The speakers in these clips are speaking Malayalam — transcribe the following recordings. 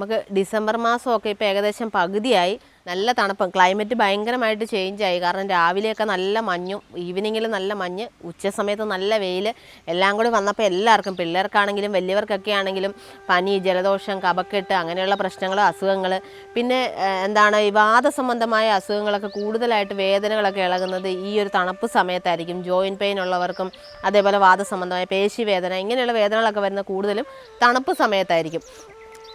നമുക്ക് ഡിസംബർ മാസമൊക്കെ ഇപ്പോൾ ഏകദേശം പകുതിയായി. നല്ല തണുപ്പ്. ക്ലൈമറ്റ് ഭയങ്കരമായിട്ട് ചേഞ്ച് ആയി. കാരണം രാവിലെയൊക്കെ നല്ല മഞ്ഞും ഈവനിങ്ങിൽ നല്ല മഞ്ഞ് ഉച്ച സമയത്ത് നല്ല വെയിൽ എല്ലാം കൂടി വന്നപ്പോൾ എല്ലാവർക്കും പിള്ളേർക്കാണെങ്കിലും വലിയവർക്കൊക്കെ ആണെങ്കിലും പനി ജലദോഷം കപക്കെട്ട് അങ്ങനെയുള്ള പ്രശ്നങ്ങൾ അസുഖങ്ങൾ പിന്നെ എന്താണ് വിവാദ സംബന്ധമായ അസുഖങ്ങളൊക്കെ കൂടുതലായിട്ട് വേദനകളൊക്കെ ഇളകുന്നത് ഈ ഒരു തണുപ്പ് സമയത്തായിരിക്കും. ജോയിന്റ് പെയിൻ ഉള്ളവർക്കും അതേപോലെ വാദസംബന്ധമായ പേശി വേദന ഇങ്ങനെയുള്ള വേദനകളൊക്കെ വരുന്ന കൂടുതലും തണുപ്പ് സമയത്തായിരിക്കും.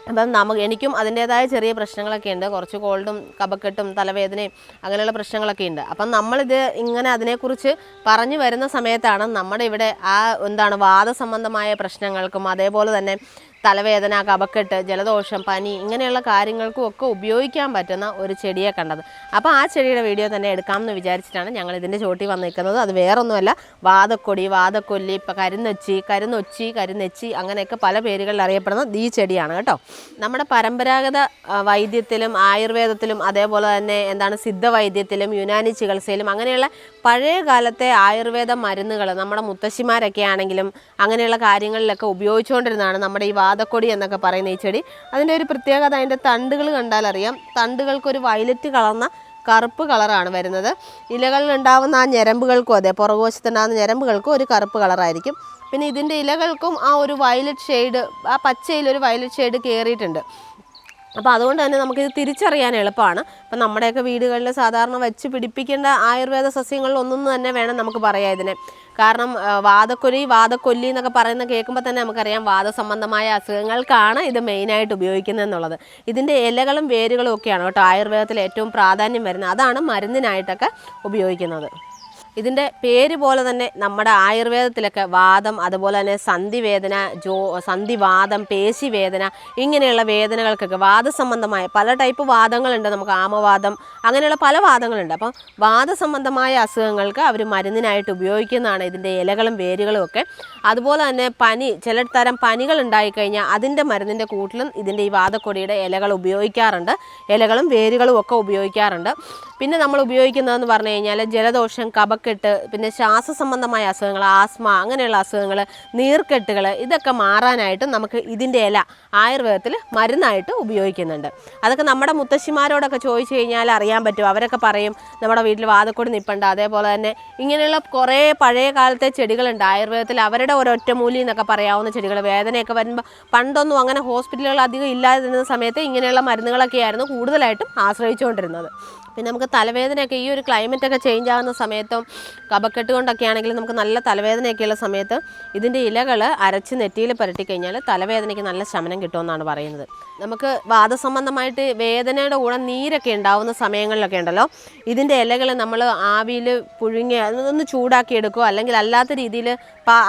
അപ്പം നമുക്ക് എനിക്കും അതിന്റേതായ ചെറിയ പ്രശ്നങ്ങളൊക്കെ ഉണ്ട്. കുറച്ച് കോൾഡും കപക്കെട്ടും തലവേദനയും അങ്ങനെയുള്ള പ്രശ്നങ്ങളൊക്കെ ഉണ്ട്. അപ്പം നമ്മളിത് ഇങ്ങനെ അതിനെക്കുറിച്ച് പറഞ്ഞു വരുന്ന സമയത്താണ് നമ്മുടെ ഇവിടെ ആ എന്താണ് വാദസംബന്ധമായ പ്രശ്നങ്ങൾക്കും അതേപോലെ തന്നെ തലവേദന കഫക്കെട്ട് ജലദോഷം പനി ഇങ്ങനെയുള്ള കാര്യങ്ങൾക്കും ഒക്കെ ഉപയോഗിക്കാൻ പറ്റുന്ന ഒരു ചെടിയെ കണ്ടത്. അപ്പോൾ ആ ചെടിയുടെ വീഡിയോ തന്നെ എടുക്കാമെന്ന് വിചാരിച്ചിട്ടാണ് ഞങ്ങൾ ഇതിന്റെ ചോട്ടി വന്ന് നിൽക്കുന്നത് അത് വേറൊന്നുമല്ല വാതക്കൊടി വാതക്കൊല്ലി ഇപ്പം കരുന്നൊച്ചി കരുന്നൊച്ചി കരുന്നെച്ചി അങ്ങനെയൊക്കെ പല പേരുകളിൽ അറിയപ്പെടുന്ന ഈ ചെടിയാണ് കേട്ടോ. നമ്മുടെ പരമ്പരാഗത വൈദ്യത്തിലും ആയുർവേദത്തിലും അതേപോലെ തന്നെ എന്താണ് സിദ്ധവൈദ്യത്തിലും യുനാനി ചികിത്സയിലും അങ്ങനെയുള്ള പഴയ കാലത്തെ ആയുർവേദ മരുന്നുകൾ നമ്മുടെ മുത്തശ്ശിമാരൊക്കെ ആണെങ്കിലും അങ്ങനെയുള്ള കാര്യങ്ങളിലൊക്കെ ഉപയോഗിച്ചുകൊണ്ടിരുന്നതാണ് നമ്മുടെ ഈ വാദക്കൊടി എന്നൊക്കെ പറയുന്ന ഈ ചെടി. അതിന്റെ ഒരു പ്രത്യേകത അതിന്റെ തണ്ടുകൾ കണ്ടാലറിയാം തണ്ടുകൾക്കൊരു വയലറ്റ് കളർന്ന കറുപ്പ് കളറാണ് വരുന്നത്. ഇലകളിൽ ഉണ്ടാകുന്ന ആ ഞരമ്പുകൾക്കും അതെ പുറകുവശത്തുണ്ടാകുന്ന ഞരമ്പുകൾക്കും ഒരു കറുപ്പ് കളറായിരിക്കും. പിന്നെ ഇതിന്റെ ഇലകൾക്കും ആ ഒരു വയലറ്റ് ഷെയ്ഡ് ആ പച്ചയിൽ ഒരു വയലറ്റ് ഷെയ്ഡ് കയറിയിട്ടുണ്ട്. അപ്പോൾ അതുകൊണ്ട് തന്നെ നമുക്കിത് തിരിച്ചറിയാൻ എളുപ്പമാണ്. അപ്പോൾ നമ്മുടെയൊക്കെ വീടുകളിൽ സാധാരണ വെച്ച് പിടിപ്പിക്കേണ്ട ആയുർവേദ സസ്യങ്ങളിൽ ഒന്നും തന്നെ വേണം നമുക്ക് പറയാം ഇതിനെ. കാരണം വാദക്കൊലി വാദക്കൊല്ലി എന്നൊക്കെ പറയുന്ന കേൾക്കുമ്പോൾ തന്നെ നമുക്കറിയാം വാദസംബന്ധമായ അസുഖങ്ങൾക്കാണ് ഇത് മെയിനായിട്ട് ഉപയോഗിക്കുന്നത് എന്നുള്ളത് ഇതിന്റെ ഇലകളും വേരുകളും ഒക്കെയാണ് കേട്ടോ ആയുർവേദത്തിൽ ഏറ്റവും പ്രാധാന്യം വരുന്നത്. അതാണ് മരുന്നിനായിട്ടൊക്കെ ഉപയോഗിക്കുന്നത്. ഇതിന്റെ പേര് പോലെ തന്നെ നമ്മുടെ ആയുർവേദത്തിലൊക്കെ വാദം അതുപോലെ തന്നെ സന്ധിവേദന ജോ സന്ധിവാദം പേശിവേദന ഇങ്ങനെയുള്ള വേദനകൾക്കൊക്കെ വാദസംബന്ധമായ പല ടൈപ്പ് വാദങ്ങളുണ്ട്. നമുക്ക് ആമവാദം അങ്ങനെയുള്ള പല വാദങ്ങളുണ്ട്. അപ്പം വാദസംബന്ധമായ അസുഖങ്ങൾക്ക് അവർ മരുന്നിനായിട്ട് ഉപയോഗിക്കുന്നതാണ് ഇതിന്റെ ഇലകളും വേരുകളും ഒക്കെ. അതുപോലെ തന്നെ പനി ചില തരം പനികൾ ഉണ്ടായിക്കഴിഞ്ഞാൽ അതിന്റെ മരുന്നിന്റെ കൂട്ടിലും ഇതിന്റെ ഈ വാദക്കൊടിയുടെ ഇലകൾ ഉപയോഗിക്കാറുണ്ട്. ഇലകളും വേരുകളും ഒക്കെ ഉപയോഗിക്കാറുണ്ട്. പിന്നെ നമ്മൾ ഉപയോഗിക്കുന്നതെന്ന് പറഞ്ഞു കഴിഞ്ഞാൽ ജലദോഷം കഫക്കെട്ട് പിന്നെ ശ്വാസ സംബന്ധമായ അസുഖങ്ങൾ ആസ്മ അങ്ങനെയുള്ള അസുഖങ്ങൾ നീർക്കെട്ടുകൾ ഇതൊക്കെ മാറാനായിട്ട് നമുക്ക് ഇതിന്റെ ഇല ആയുർവേദത്തിൽ മരുന്നായിട്ട് ഉപയോഗിക്കുന്നുണ്ട്. അതൊക്കെ നമ്മുടെ മുത്തശ്ശിമാരോടൊക്കെ ചോദിച്ചു കഴിഞ്ഞാൽ അറിയാൻ പറ്റും. അവരൊക്കെ പറയും നമ്മുടെ വീട്ടിൽ വാതക്കൊടി നിൽപ്പുണ്ട് അതേപോലെ തന്നെ ഇങ്ങനെയുള്ള കുറേ പഴയ കാലത്തെ ചെടികളുണ്ട്. ആയുർവേദത്തിൽ അവരുടെ ഒരൊറ്റമൂലി എന്നൊക്കെ പറയാവുന്ന ചെടികൾ വേദനയൊക്കെ വരുമ്പോൾ പണ്ടൊന്നും അങ്ങനെ ഹോസ്പിറ്റലുകൾ അധികം ഇല്ലാതിരുന്ന സമയത്ത് ഇങ്ങനെയുള്ള മരുന്നുകളൊക്കെയായിരുന്നു കൂടുതലായിട്ടും ആശ്രയിച്ചുകൊണ്ടിരുന്നത്. പിന്നെ നമുക്ക് തലവേദനയൊക്കെ ഈ ഒരു ക്ലൈമറ്റൊക്കെ ചേഞ്ച് ആകുന്ന സമയത്തും കഫക്കെട്ട് കൊണ്ടൊക്കെ ആണെങ്കിൽ നമുക്ക് നല്ല തലവേദനയൊക്കെയുള്ള സമയത്ത് ഇതിന്റെ ഇലകൾ അരച്ച് നെറ്റിയിൽ പുരട്ടി കഴിഞ്ഞാൽ തലവേദനയ്ക്ക് നല്ല ശമനം കിട്ടുമെന്നാണ് പറയുന്നത്. നമുക്ക് വാദസംബന്ധമായിട്ട് വേദനയുടെ കൂടെ നീരൊക്കെ ഉണ്ടാവുന്ന സമയങ്ങളിലൊക്കെ ഉണ്ടല്ലോ. ഇതിന്റെ ഇലകൾ നമ്മൾ ആവിയിൽ പുഴുങ്ങി അതൊന്ന് ചൂടാക്കി അല്ലെങ്കിൽ അല്ലാത്ത രീതിയിൽ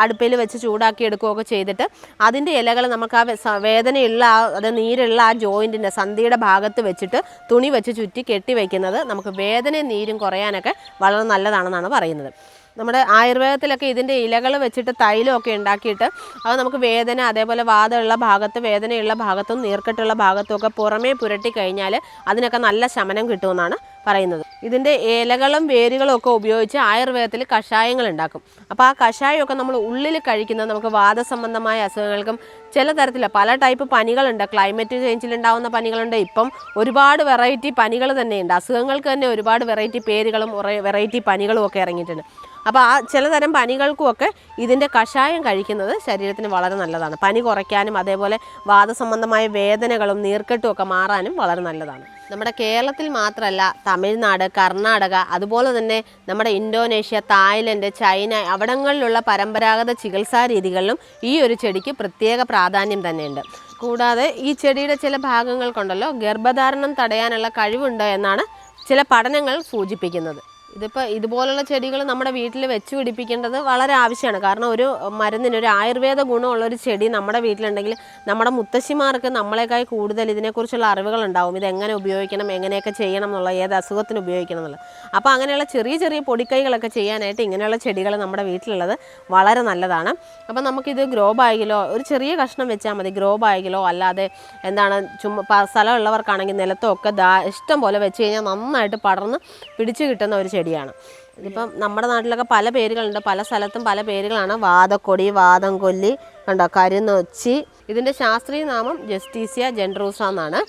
അടുപ്പിൽ വെച്ച് ചൂടാക്കി എടുക്കുകയോ ഒക്കെ ചെയ്തിട്ട് അതിന്റെ ഇലകൾ നമുക്ക് ആ വേദനയുള്ള ആ അത് നീരുള്ള ആ ജോയിന്റിന്റെ സന്ധിയുടെ ഭാഗത്ത് വെച്ചിട്ട് തുണി വെച്ച് ചുറ്റി കെട്ടി വയ്ക്കുന്നത് നമുക്ക് വേദനയും നീരും കുറയാനൊക്കെ വളരെ നല്ലതാണെന്നാണ് പറയുന്നത്. നമ്മുടെ ആയുർവേദത്തിലൊക്കെ ഇതിന്റെ ഇലകൾ വെച്ചിട്ട് തൈലമൊക്കെ ഉണ്ടാക്കിയിട്ട് അത് നമുക്ക് വേദന അതേപോലെ വാദമുള്ള ഭാഗത്ത് വേദനയുള്ള ഭാഗത്തും നീർക്കെട്ടുള്ള ഭാഗത്തും ഒക്കെ പുറമേ പുരട്ടി കഴിഞ്ഞാൽ അതിനൊക്കെ നല്ല ശമനം കിട്ടുമെന്നാണ് പറയുന്നത്. ഇതിന്റെ ഇലകളും വേരുകളും ഒക്കെ ഉപയോഗിച്ച് ആയുർവേദത്തിൽ കഷായങ്ങൾ ഉണ്ടാക്കും. അപ്പോൾ ആ കഷായമൊക്കെ നമ്മൾ ഉള്ളിൽ കഴിക്കുന്നത് നമുക്ക് വാദസംബന്ധമായ അസുഖങ്ങൾക്കും ചില തരത്തിലുള്ള പല ടൈപ്പ് പനികളുണ്ട്. ക്ലൈമറ്റ് ചേഞ്ചിൽ ഉണ്ടാകുന്ന പനികളുണ്ട്. ഇപ്പം ഒരുപാട് വെറൈറ്റി പനികൾ തന്നെയുണ്ട്. അസുഖങ്ങൾക്ക് തന്നെ ഒരുപാട് വെറൈറ്റി പേരുകളും വെറൈറ്റി പനികളും ഒക്കെ ഇറങ്ങിയിട്ടുണ്ട്. അപ്പോൾ ആ ചിലതരം പനികൾക്കുമൊക്കെ ഇതിന്റെ കഷായം കഴിക്കുന്നത് ശരീരത്തിന് വളരെ നല്ലതാണ്. പനി കുറയ്ക്കാനും അതേപോലെ വാദസംബന്ധമായ വേദനകളും നീർക്കെട്ടും ഒക്കെ മാറാനും വളരെ നല്ലതാണ്. നമ്മുടെ കേരളത്തിൽ മാത്രമല്ല തമിഴ്നാട് കർണാടക അതുപോലെ തന്നെ നമ്മുടെ ഇന്തോനേഷ്യ തായ്ലൻഡ് ചൈന അവിടങ്ങളിലുള്ള പരമ്പരാഗത ചികിത്സാ രീതികളിലും ഈ ഒരു ചെടിക്ക് പ്രത്യേക പ്രാധാന്യം തന്നെയുണ്ട്. കൂടാതെ ഈ ചെടിയുടെ ചില ഭാഗങ്ങൾ ഭാഗങ്ങൾക്കുണ്ടല്ലോ ഗർഭധാരണം തടയാനുള്ള കഴിവുണ്ട് എന്നാണ് ചില പഠനങ്ങൾ സൂചിപ്പിക്കുന്നത്. ഇതിപ്പോൾ ഇതുപോലുള്ള ചെടികൾ നമ്മുടെ വീട്ടിൽ വെച്ച് പിടിപ്പിക്കേണ്ടത് വളരെ ആവശ്യമാണ്. കാരണം ഒരു മരുന്നിന് ഒരു ആയുർവേദ ഗുണമുള്ള ഒരു ചെടി നമ്മുടെ വീട്ടിലുണ്ടെങ്കിൽ നമ്മുടെ മുത്തശ്ശിമാർക്ക് നമ്മളെക്കായി കൂടുതൽ ഇതിനെക്കുറിച്ചുള്ള അറിവുകൾ ഉണ്ടാവും. ഇത് എങ്ങനെ ഉപയോഗിക്കണം എങ്ങനെയൊക്കെ ചെയ്യണം എന്നുള്ള ഏത് അസുഖത്തിന് ഉപയോഗിക്കണം എന്നുള്ളത്. അപ്പോൾ അങ്ങനെയുള്ള ചെറിയ ചെറിയ പൊടിക്കൈകളൊക്കെ ചെയ്യാനായിട്ട് ഇങ്ങനെയുള്ള ചെടികൾ നമ്മുടെ വീട്ടിലുള്ളത് വളരെ നല്ലതാണ്. അപ്പോൾ നമുക്കിത് ഗ്രോ ബാഗിലോ ഒരു ചെറിയ കഷ്ണം വെച്ചാൽ മതി. ഗ്രോ ബാഗിലോ അല്ലാതെ എന്താണ് ചുമ്മാ സ്ഥലമുള്ളവർക്കാണെങ്കിൽ നിലത്തോ ഒക്കെ ദാ ഇഷ്ടം പോലെ വെച്ച് കഴിഞ്ഞാൽ നന്നായിട്ട് പടർന്ന് പിടിച്ചു കിട്ടുന്ന ഒരു ചെടിയാണ് ഇതിപ്പം നമ്മുടെ നാട്ടിലൊക്കെ പല പേരുകളുണ്ട്. പല സ്ഥലത്തും പല പേരുകളാണ് വാദക്കൊടി വാദം കൊല്ലി കണ്ടോ കരുന്നൊച്ചി ഇതിന്റെ ശാസ്ത്രീയ നാമം ജസ്റ്റീസിയ ജെൻഡ്രൂസ എന്നാണ്.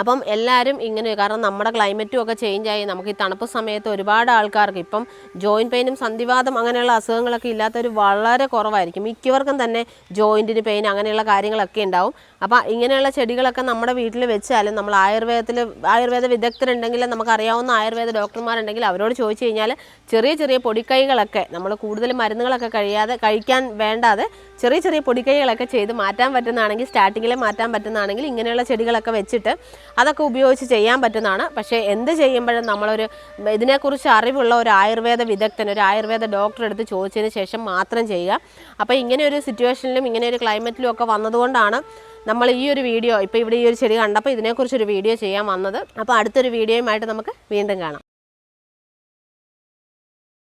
അപ്പം എല്ലാവരും ഇങ്ങനെ കാരണം നമ്മുടെ ക്ലൈമറ്റും ഒക്കെ ചേഞ്ച് ആയി. നമുക്ക് ഈ തണുപ്പ് സമയത്ത് ഒരുപാട് ആൾക്കാർക്ക് ഇപ്പം ജോയിന്റ് പെയിനും സന്ധിവാദം അങ്ങനെയുള്ള അസുഖങ്ങളൊക്കെ ഇല്ലാത്തവർ വളരെ കുറവായിരിക്കും. മിക്കവർക്കും തന്നെ ജോയിന്റിന് പെയിൻ അങ്ങനെയുള്ള കാര്യങ്ങളൊക്കെ ഉണ്ടാവും. അപ്പോൾ ഇങ്ങനെയുള്ള ചെടികളൊക്കെ നമ്മുടെ വീട്ടിൽ വെച്ചാലും നമ്മൾ ആയുർവേദത്തിൽ ആയുർവേദ വിദഗ്ധരുണ്ടെങ്കിൽ നമുക്കറിയാവുന്ന ആയുർവേദ ഡോക്ടർമാരുണ്ടെങ്കിൽ അവരോട് ചോദിച്ചു കഴിഞ്ഞാൽ ചെറിയ ചെറിയ പൊടിക്കൈകളൊക്കെ നമ്മൾ കൂടുതൽ മരുന്നുകളൊക്കെ കഴിയാതെ കഴിക്കാൻ വേണ്ടാതെ ചെറിയ ചെറിയ പൊടിക്കൈകളൊക്കെ ചെയ്ത് മാറ്റാൻ പറ്റുന്നതാണെങ്കിൽ സ്റ്റാർട്ടിങ്ങിൽ മാറ്റാൻ പറ്റുന്നതാണെങ്കിൽ ഇങ്ങനെയുള്ള ചെടികളൊക്കെ വെച്ചിട്ട് അതൊക്കെ ഉപയോഗിച്ച് ചെയ്യാൻ പറ്റുന്നതാണ്. പക്ഷേ എന്ത് ചെയ്യുമ്പോഴും നമ്മളൊരു ഇതിനെക്കുറിച്ച് അറിവുള്ള ഒരു ആയുർവേദ വിദഗ്ധൻ ഒരു ആയുർവേദ ഡോക്ടറെ അടുത്ത് ചോദിച്ചതിന് ശേഷം മാത്രം ചെയ്യുക. അപ്പോൾ ഇങ്ങനെ ഒരു സിറ്റുവേഷനിലും ഇങ്ങനെ ഒരു ക്ലൈമറ്റിലും ഒക്കെ വന്നതുകൊണ്ടാണ് നമ്മൾ ഈ ഒരു വീഡിയോ ഇപ്പോൾ ഇവിടെ ഈ ഒരു ചെടി കണ്ടപ്പോൾ ഇതിനെക്കുറിച്ചൊരു വീഡിയോ ചെയ്യാൻ വന്നത്. അപ്പോൾ അടുത്തൊരു വീഡിയോയുമായിട്ട് നമുക്ക് വീണ്ടും കാണാം.